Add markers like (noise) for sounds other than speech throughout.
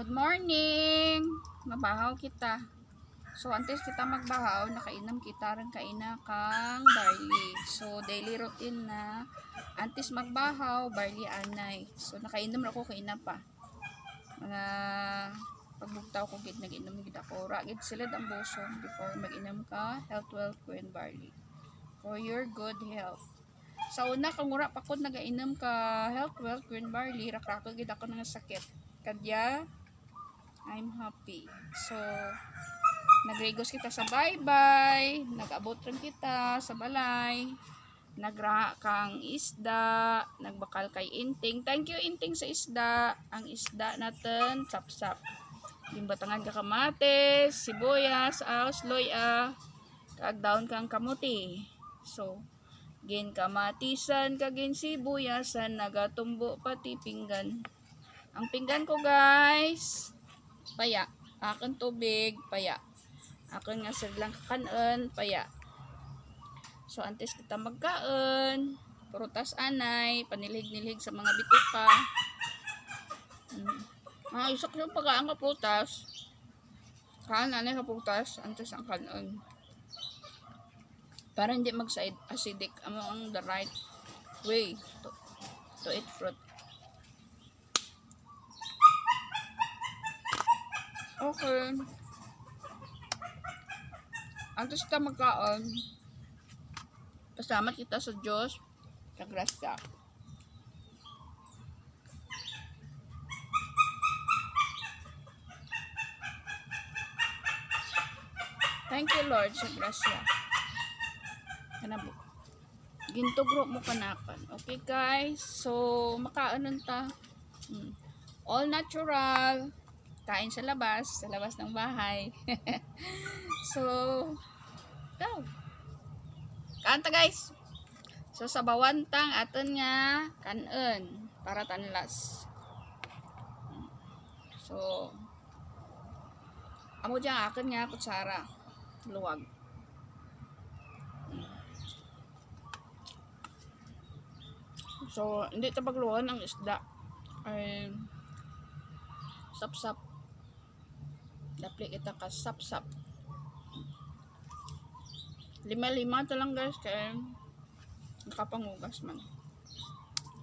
Good morning! Mabahaw kita. So, antes kita magbahaw, nakainom kita rin kaina kang barley. So, daily routine na. Antes magbahaw, barley anay. So, nakainom ako kaina pa. Mga pagbugtaw ko gid nag-inom gid ako. Ra gid sila ang boson before mag-inom ka health wealth and barley. For your good health. Sa una kung wala pa ko nagainom ka health wealth green barley, rakrako gid ako ng sakit. Kadya I'm happy. So, nagregos kita sa bye-bye, nag-abot rin kita sa balay, nagraha kang isda, nagbakal kay Inting. Thank you Inting sa isda. Ang isda natin, sap-sap. Limbatangan ka kamates, sibuyas, aos, loya, kag down kang kamuti. So, gin kamatisan, kagin sibuyasan, nagatumbo pati pinggan. Ang pinggan ko guys, paya. Akin tubig, paya. Akin nga lang kakanon, paya. So, antes kita magkaon, prutas anay, panilig-nilig sa mga bituka. Hmm. Ah, isak yung pagkaan ka prutas. Kaan anay ka prutas, antes ang kanon. Para hindi mag-side acidic, amo ang the right way to, to eat fruit. Okay. Antes kita magkaon, pasalamat kita sa Diyos, sa grasya. Thank you Lord sa grasya. Kanabo. Gintugro mo kanakan. Okay guys, so makaanon ta. Hmm. All natural kain sa labas, sa labas ng bahay. (laughs) so, go. Kanta guys. So, sa bawantang aton nga kanon para tanlas. So, amo dyan akin nga kutsara. Luwag. So, hindi ito pagluwan ang isda. Ay, sap-sap. Dapli kita ka sap-sap. Lima-lima to lang guys kaya nakapangugas man.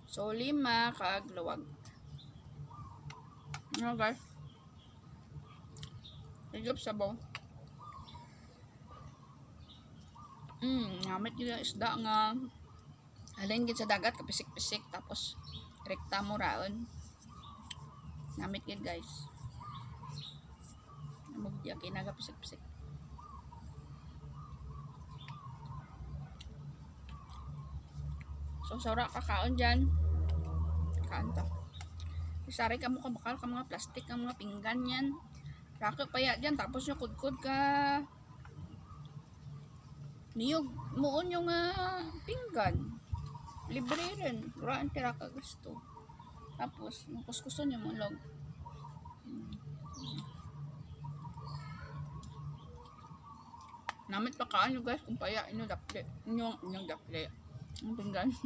So lima kaagluwag. Ano guys? Higop sabaw. Mm, namit yung isda nga halin gid sa dagat kapisik-pisik tapos rekta mo raon. Namit gid guys magdiya kinaga pisik-pisik so sora kakaon dyan kaon to isari ka mo kabakal ka mga plastic ka mga pinggan yan. Rako paya dyan tapos yung kudkod ka niyog muon yung uh, pinggan. Libre rin. Raan tira ka gusto tapos kuskuson yung mulog hmm. Namit pa kaano guys kung paya inyo dapli. Inyo inyong dapli. Ang pinggan. (laughs)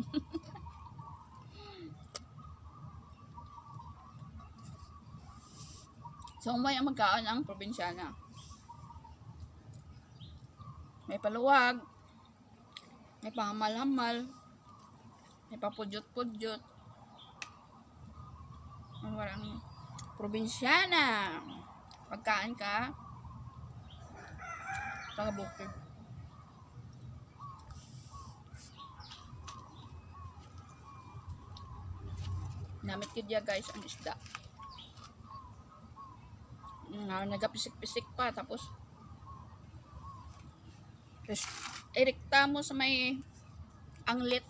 so umay ang magkaan ang probinsyana. May paluwag. May pangamal-hamal. May papudyot-pudyot. Ang parang probinsyana. Pagkaan ka, taga bukid. Namit ko diya guys ang isda. Nga nagapisik-pisik pa tapos erikta mo sa may anglit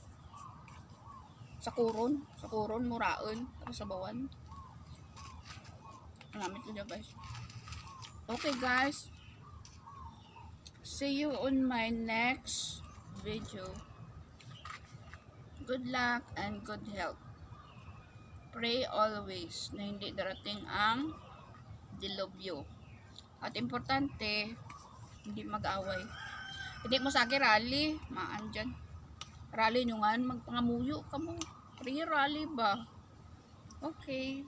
sa kuron, sa kuron muraon tapos sa bawan. Namit ko diya guys. Okay guys. See you on my next video. Good luck and good health. Pray always na hindi darating ang dilubyo. At importante, hindi mag-away. Hindi mo sa akin rally, maan dyan. Rally nyo nga, magpangamuyo ka mo. Pre-rally ba? Okay.